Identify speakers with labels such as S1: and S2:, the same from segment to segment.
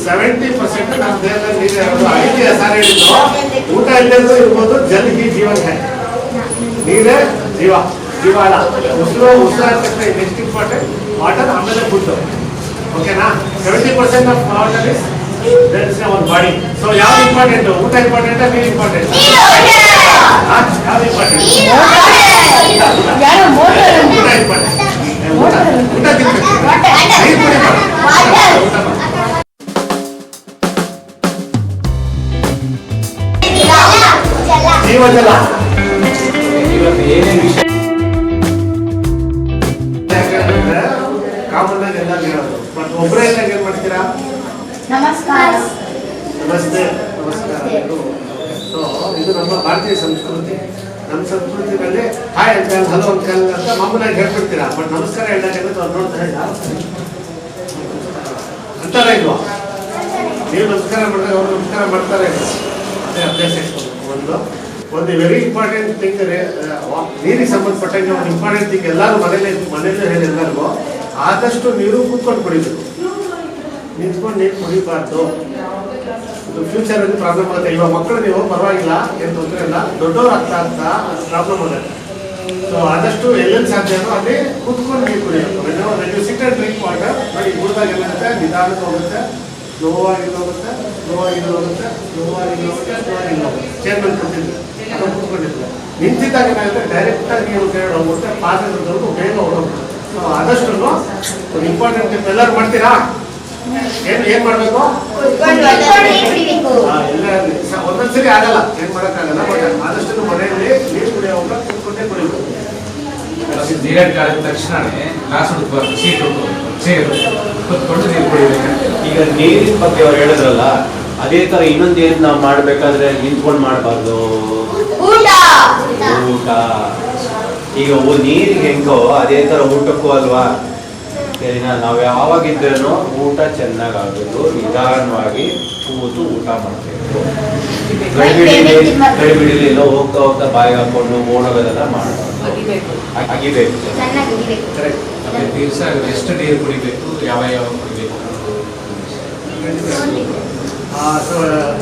S1: Seventy percent
S2: ನಿಮ್ಮ ದೇಹದಲ್ಲಿ ನೀರು ಇರೋದು ಅದಕ್ಕೆ ಊಟ ಇಲ್ಲದೆ ಇರ್ಬೋದು ಜಲ್ ಜೀವನ ನೀರೇ ಜೀವ ಜೀವಾಳ ಉಸಿರು ಉಸಿರಾದ ತಕ್ಷಣ ನೆಕ್ಸ್ಟ್ ಇಂಪಾರ್ಟೆಂಟ್ ವಾಟರ್ ಆಮೇಲೆ ಫುಡ್ ಓಕೆನಾ seventy percent of water is body so ಯಾವ್ದು ಇಂಪಾರ್ಟೆಂಟ್ ಊಟ ಇಂಪಾರ್ಟೆಂಟ್ ನೀರು ಇಂಪಾರ್ಟೆಂಟ್ ಯಾವ ಇಂಪಾರ್ಟೆಂಟ್
S3: ಯಾರೋ ಮೋಟರ್
S2: ಊಟ ಇಂಪಾರ್ಟೆಂಟ್. ಜೀವಜಲ
S4: ಇವತ್ತು ಏನೇನು ವಿಷಯ
S2: ಕಾಮನ್ ಆಗಿ ಎಲ್ಲ ಹೇಳೋದು ಬಟ್ ಒಬ್ಬರೇ ಇದ್ದಾಗ ಏನ್ ಮಾಡ್ತೀರಾ?
S1: ನಮಸ್ಕಾರ.
S2: ನಮಸ್ತೆ ನಮಸ್ಕಾರ. ಸೊ ಇದು ನಮ್ಮ ಭಾರತೀಯ ಸಂಸ್ಕೃತಿ. ನಮ್ಮ ಸಂಸ್ಕೃತಿನಲ್ಲಿ ಹಾಯ್ ಅಂಕಲ್ ಹಲೋ ಅಂಕಲ್ ಅಂತ ಮಾಮೂಲಾಗಿ ಹೇಳ್ಬಿಡ್ತೀರಾ ಬಟ್ ನಮಸ್ಕಾರ ಹೇಳಿದಾಗ ಅವ್ರು ನೋಡ್ತಾರೆ ಯಾರು ಅಂತಾರ ಇಲ್ವಾ? ನೀವು ನಮಸ್ಕಾರ ಮಾಡಿದಾಗ ಅವ್ರು ನಮಸ್ಕಾರ ಮಾಡ್ತಾರೆ? ಅದೇ ಅಭ್ಯಾಸ. ಒಂದು ಒಂದು ವೆರಿ ಇಂಪಾರ್ಟೆಂಟ್ ಥಿಂಗ್ ನೀರಿಗೆ ಸಂಬಂಧಪಟ್ಟಂಗೆ ಒಂದು ಇಂಪಾರ್ಟೆಂಟ್ ಥಿಂಗ್ ಎಲ್ಲರೂ ಮನೇಲಿ ಮನೇಲಿ ಹೇಳಿ ಎಲ್ಲರಿಗೂ. ಆದಷ್ಟು ನೀರು ಕೂತ್ಕೊಂಡು ಕುಡಿಬೇಕು. ನಿಂತ್ಕೊಂಡು ನೀರು ಕುಡಿಬಾರ್ದು? ಇದು ಫ್ಯೂಚರ್ ಅಲ್ಲಿ ಪ್ರಾಬ್ಲಮ್ ಆಗುತ್ತೆ. ಇವಾಗ ಮಕ್ಕಳು ನೀವು ಪರವಾಗಿಲ್ಲ, ಏನು ತೊಂದರೆ ಇಲ್ಲ. ದೊಡ್ಡವ್ರು ಆಗ್ತಾ ಆಗ್ತಾ ಪ್ರಾಬ್ಲಮ್ ಆಗುತ್ತೆ. ಸೊ ಆದಷ್ಟು ಎಲ್ಲೆಲ್ಲಿ ಸಾಧ್ಯನೋ ಅಲ್ಲಿ ಕೂತ್ಕೊಂಡು ನೀರು ಕುಡಿಯೋದು ಅಂಡ್ ಡ್ರಿಂಕ್ ವಾಟರ್ ನೋಡಿ ಕುಡಿದಾಗ ಏನಾಗುತ್ತೆ? ನಿಧಾನಕ್ಕೆ ಹೋಗುತ್ತೆ. ನೋವಾಗಿಲ್ಲ ಹೋಗುತ್ತೆ. ನೋವಾಗಿಲ್ಲ ಹೋಗುತ್ತೆ. ನೋವಾಗಿಲ್ಲ ಹೋಗುತ್ತೆ. ನೋವಾಗಿಲ್ಲ ಹೋಗುತ್ತೆ. ಚೇರ್ಮನ್ ಕೊಟ್ಟಿದ್ದೆ ಅದು ನಿಂತಿದ್ದಾಗ ಏನಾಗುತ್ತೆ? ಡೈರೆಕ್ಟ್ ಆಗಿ ನೀವು ಕೇಳೋಗುತ್ತೆ ಪಾದದವರೆಗೂ ಬೇಗ ಹೋಗುತ್ತೆ ಸೊ ಆದಷ್ಟು ಒಂದು ಇಂಪಾರ್ಟೆಂಟ್ ಎಲ್ಲರೂ ಮಾಡ್ತೀರಾ? ಏನು ಏನು ಮಾಡಬೇಕು? ಇರ್ಲಿ. ಸ- ಒಂದೊಂದ್ಸರಿ ಆಗಲ್ಲ. ಏನ್ ಮಾಡಕ್ಕಾಗಲ್ಲ ಬಟ್ ಆದಷ್ಟು ಮನೆಯಲ್ಲಿ ನೀರು ಕುಡಿಯೋವಾಗ ಕೂತ್ಕೊಂಡೇ ಕುಡಿಬೇಕು.
S4: ನೀರಿನ ಕಾಲದ ತಕ್ಷಣನೇ ಗ್ಲಾಸ್ ಹುಡುಕ್ಬಾರ್ದು ಸೀಟ್ ಚೇರು ಕುತ್ಕೊಂಡು ನೀರು ಕುಡಿಬೇಕು.
S5: ಈಗ ನೀರಿನ ಬಗ್ಗೆ ಅವ್ರು ಹೇಳಿದ್ರಲ್ಲ ಅದೇ ತರ ಇನ್ನೊಂದು ಏನ್ ನಾವು ಮಾಡ್ಬೇಕಾದ್ರೆ ನಿಂತ್ಕೊಂಡು ಮಾಡಬಾರ್ದು?
S1: ಊಟ.
S5: ಊಟ. ಈಗ ಓ ನೀರಿಗೆ ಹೆಂಗೋ ಅದೇ ತರ ಊಟಕ್ಕೂ ಅಲ್ವಾ? ಸರಿನಾ? ನಾವು ಯಾವಾಗಿದ್ರೂ ಊಟ ಚೆನ್ನಾಗಾಗಬೇಕು ನಿಧಾನವಾಗಿ ಕೂತು ಊಟ ಮಾಡಬೇಕು. ಗಡಿಬಿಡಿಲಿ ಗಡಿಬಿಡಿಲಿ ಎಲ್ಲೋ ಹೋಗ್ತಾ ಹೋಗ್ತಾ ಬಾಯಿ ಹಾಕೊಂಡು ಓಡೋಗೋದೆಲ್ಲ ಮಾಡಬೇಕು. ಅಗಿಬೇಕು.
S2: ಕರೆಕ್ಟ್
S4: ದಿವಸ ಎಷ್ಟು ನೀರು ಕುಡಿಬೇಕು? ಯಾವ ಯಾವ ಕುಡಿಬೇಕು?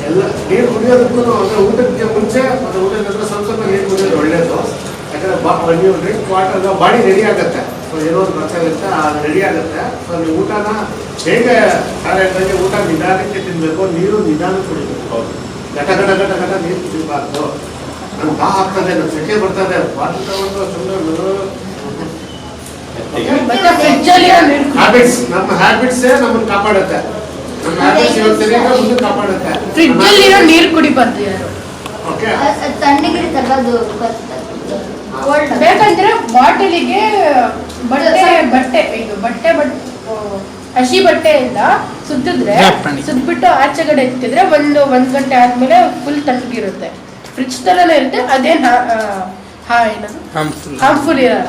S2: ಎಲ್ಲ ನೀರು ಕುಡಿಯೋದಕ್ಕೂ ಅಂದ್ರೆ ಊಟಕ್ಕೆ ಮುಂಚೆ ಮತ್ತೆ ಊಟದ ನಂತರ ಸ್ವಲ್ಪ ಸ್ವಲ್ಪ ನೀರು ಕುಡಿಯೋದು ಒಳ್ಳೇದು. ಬಾ ನೀವು ಡ್ರಿಂಕ್ ವಾಟರ್ ಬಾಡಿ ರೆಡಿ ಆಗುತ್ತೆ. ಸೊ ಏನೋ ಒಂದು ಗೊತ್ತಾಗುತ್ತೆ ಅದು ರೆಡಿ ಆಗುತ್ತೆ. ಸೊ ನೀವು ಊಟನ ಹೇಗೆ ಕಾರ್ಯಕ್ರಮಕ್ಕೆ ಊಟ ನಿಧಾನಕ್ಕೆ ತಿನ್ನಬೇಕು ನೀರು ನಿಧಾನ ಕುಡಿಬೇಕು. ಘಟ ಘಟ ಘಟ ಘಟ ನೀರು ಕುಡಿಬಾರ್ದು. ನಮ್ಗೆ ದಾ ಆಗ್ತದೆ ನಮ್ಮ ಸೆಕೆ ಬರ್ತದೆ ವಾತಾವರಣ ಸುಮ್ಮನೆ ಹ್ಯಾಬಿಟ್ಸ್ ನಮ್ಮ ಹ್ಯಾಬಿಟ್ಸ್ ನಮ್ಮನ್ನ ಕಾಪಾಡುತ್ತೆ. ನಮ್ಮ ಹ್ಯಾಬಿಟ್ಸ್ ಇವತ್ತಿನ ಮುಂದೆ ಕಾಪಾಡುತ್ತೆ.
S3: ನೀರು ಕುಡಿಬಾರ್ದು ಯಾರು.
S2: ಓಕೆ
S1: ಅದು? ಕೋಲ್ಡ್
S3: ಬೇಕಂದ್ರೆ ಬಾಟಲಿಗೆ ಬಟ್ಟೆ ಬಟ್ಟೆ ಇದು ಬಟ್ಟೆ ಬಟ್ ಹಸಿ ಬಟ್ಟೆಯಿಂದ ಸುತ್ತಿದ್ರೆ ಸುದ್ಬಿಟ್ಟು ಆಚೆಗಡೆ ಎತ್ತಿದ್ರೆ ಒಂದು ಒಂದ್ ಗಂಟೆ ಆದ್ಮೇಲೆ ಫುಲ್ ತಣ್ಣಗಿರುತ್ತೆ ಫ್ರಿಡ್ಜ್ ತರನೇ ಇರುತ್ತೆ ಅದೇನ್ ಹಾ- ಏನದು? ಹಾರ್ಮ್ಫುಲ್ ಇರಲ್ಲ.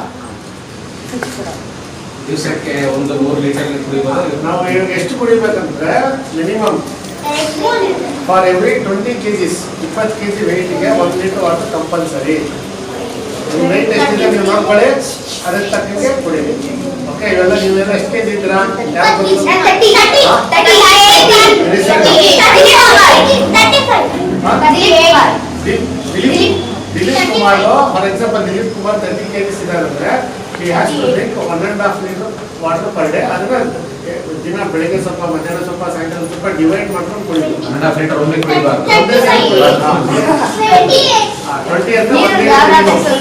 S4: ದಿವಸಕ್ಕೆ ಒಂದು ಮೂರು ಲೀಟರ್ ಕುಡಿಬೋದು.
S2: ನಾವು ಇವಾಗ ಎಷ್ಟು ಕುಡಿಬೇಕಂದ್ರೆ minimum for every twenty K Gs ಇಪ್ಪತ್ತು ಕೆ ಜಿ ವೆಯ್ಟಿಗೆ ಒಂದು ಲೀಟರ್ ವಾಟರ್ ಕಂಪಲ್ಸರಿ. ನಿಮ್ಮ ವೆಯ್ಟ್ ಎಷ್ಟಿದೆ ನೀವು ನೋಡ್ಕೊಳ್ಳಿ ಅದಕ್ಕೆ ತಕ್ಕಂಗೆ ಕುಡೀರಿ ಓಕೆ ಇವೆಲ್ಲ ನೀವೆಲ್ಲ ಎಷ್ಟು ಕೆ ಜಿ ಇದ್ದೀರಾ ಯಾರು Dilip Dilip Kumar for example Dilip Kumar thirty K Gs ಇದ್ದಾರೆ ಅಂದ್ರೆ he has to drink one and half litre water per day ಅದನ್ನ ದಿನ ಬೆಳಿಗ್ಗೆ ಸ್ವಲ್ಪ ಮಧ್ಯಾಹ್ನ ಸ್ವಲ್ಪ ಸಾಯಂಕಾಲ ಸ್ವಲ್ಪ ಡಿವೈಡ್ ಮಾಡ್ಕೊಂಡು ಕುಡಿಬೇಕು
S4: ಹಂಡ್ರೆಡ್ ಹಾಫ್ ಲೀಟರ್ ಒಮ್ಮೆ ಕುಡಿಬಾರ್ದು
S2: ಟ್ವೆಂಟಿ ಅಂದ್ರೆ ಒನ್ ಲೀಟರ್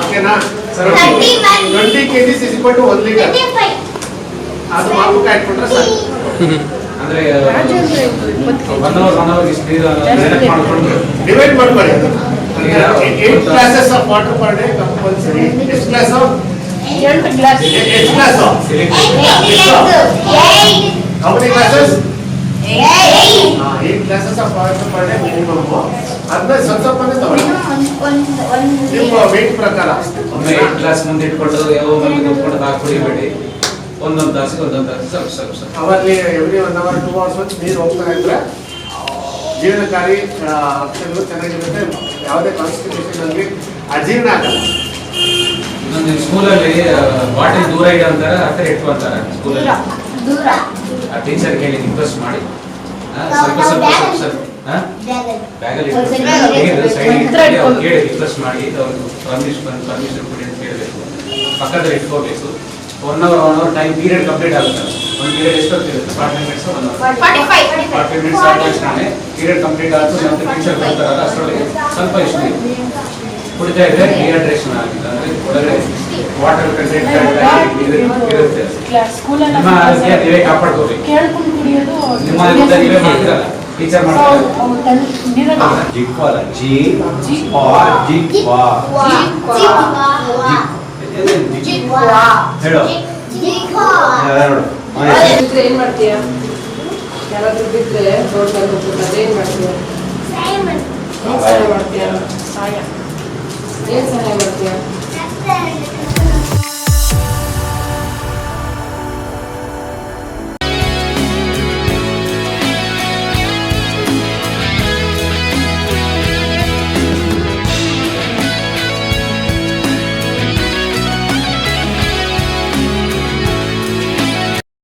S2: ಓಕೆನಾ twenty K Gs is equal to one litre ಅದು ಮಾಮೂಕ ಇಟ್ಕೊಂಡ್ರೆ ಸಾಕು
S4: ಅಂದ್ರೆ
S3: ರಾಜೇಂದ್ರ ಇದು ಇಪ್ಪತ್ತು
S4: ಒನ್ ಅವರ್ ಒನ್ ಅವರ್ ಇಷ್ಟು ನೀರು ಡೈರೆಕ್ಟ್ ಮಾಡ್ಕೊಂಡು.
S2: ಡಿವೈಡ್ ಮಾಡ್ಕೊಳ್ಳಿ. Eight glasses of water per day compulsory ಎಷ್ಟು ಕ್ಲಾಸ್
S3: ಎಂಟು ಗ್ಲಾಸ್
S2: ಎಷ್ಟು glass how many glasses eight glasses of water per day minimum ಅದನ್ನ ಸ್ವಲ್ಪ ಸ್ವಲ್ಪನೇ ತಗೊಳ್ಳಿ ನಿಮ್ಮ ವೇಟ್ ಪ್ರಕಾರ.
S4: ಒಮ್ಮೆ ಏಟ್ ಗ್ಲಾಸ್ ಮುಂದೆ ಇಟ್ಕೊಂಡು ಯಾವ ಒಮ್ಮೆ ಕೂತ್ಕೊಂಡು ಹಾಕಿ ಕುಡಿಬೇಡಿ. ಒಂದೊಂದು ತಾಸಿಗೆ ಒಂದೊಂದು ತಾಸು ಸ್ವಲ್ಪ ಸ್ವಲ್ಪ ಸ್ವಲ್ಪ.
S2: ಅವಲ್ಲಿ every one hour two hours ಒಂದು ನೀರು ಹೋಗ್ತಾ ಇದ್ರೆ ಜೀವನಕಾರಿ ಅಕ್ಷರಗಳು ಚೆನ್ನಾಗಿರುತ್ತೆ. ಯಾವುದೇ ಕಾನ್ಸ್ಟಿಟ್ಯೂಷನ್ ಅಲ್ಲಿ ಅಜೀರ್ಣ ಆಗಲ್ಲ.
S4: ಇನ್ನೊಂದು ಸ್ಕೂಲಲ್ಲಿ ಬಾಟಲ್ ದೂರ ಇಡ ಅಂತಾರೆ ಹತ್ರ ಇಟ್ಕೊಂತಾರೆ ಸ್ಕೂಲಲ್ಲಿ
S1: ದೂರ.
S4: ಆ ಟೀಚರ್ ಕೇಳಿ ರಿಕ್ವೆಸ್ಟ್ ಮಾಡಿ. ಆ, ಸ್ವಲ್ಪ ಸ್ವಲ್ಪ ಸ್ವಲ್ಪ ಬ್ಯಾಗಲ್ಲಿ. ಕೇಳಿ ರಿಕ್ವೆಸ್ಟ್ ಮಾಡಿ ಅವ್ರಿಗೆ ಪರ್ಮಿಷನ್ ಪರ್ಮಿಷನ್ ಕೊಡಿ ಅಂತ ಕೇಳಬೇಕು. ಪಕ್ಕದಲ್ಲಿ ಇಟ್ಕೋಬೇಕು one hour one hour time period complete ಆಗುತ್ತೆ. ಒಂದು period ಎಷ್ಟೊತ್ತಿರುತ್ತೆ forty minutes one hour
S1: forty
S4: minutes period complete ಆಯ್ತು ಮತ್ತೆ ಟೀಚರ್ ಬರ್ತಾರಲ್ಲ ಅಷ್ಟರೊಳಗೆ ಸ್ವಲ್ಪ ಇಷ್ಟು. ಕುಡಿತಾ ಇದ್ರೆ ಡಿಹೈಡ್ರೇಷನ್ ಆಗಿಲ್ಲ. ಅಂದ್ರೆ ಒಳಗಡೆ ವಾಟರ್ ಕಂಟೆಂಟ್ ಇರುತ್ತೆ ನಿಮ್ಮ ಆರೋಗ್ಯ ನೀವೇ ಕಾಪಾಡ್ಕೋಬೇಕು
S3: ಕೇಳ್ಕೊಂಡು ಕುಡಿಯೋದು
S4: ನಿಮ್ಮ ಆರೋಗ್ಯ ನೀವೇ ಮಾಡ್ತಿರಲ್ಲ ಟೀಚರ್ ಮಾಡ್ತಾರೆ.
S5: ಜಿಕ್ವ ಜಿ
S3: ಜಿ.
S5: ಆ ಜಿಕ್ವ ಹೇಳು. ಯಾರು? ನೋಡು ಆ, ಹೆಸ್ರು.
S6: ಬಿದ್ರೆ ಏನ್ ಮಾಡ್ತೀಯ? ಯಾರಾದ್ರೂ ಬಿದ್ರೆ ರೋಡ್ ಮೇಲೆ ಹೋಗ್ಬಿಟ್ಟು ಅದೇನ್ ಮಾಡ್ತೀಯ? ಏನ್ ಸಹಾಯ ಮಾಡ್ತೀಯ?
S3: ಸಹಾಯ
S6: ಏನ್ ಸಹಾಯ ಮಾಡ್ತೀಯ?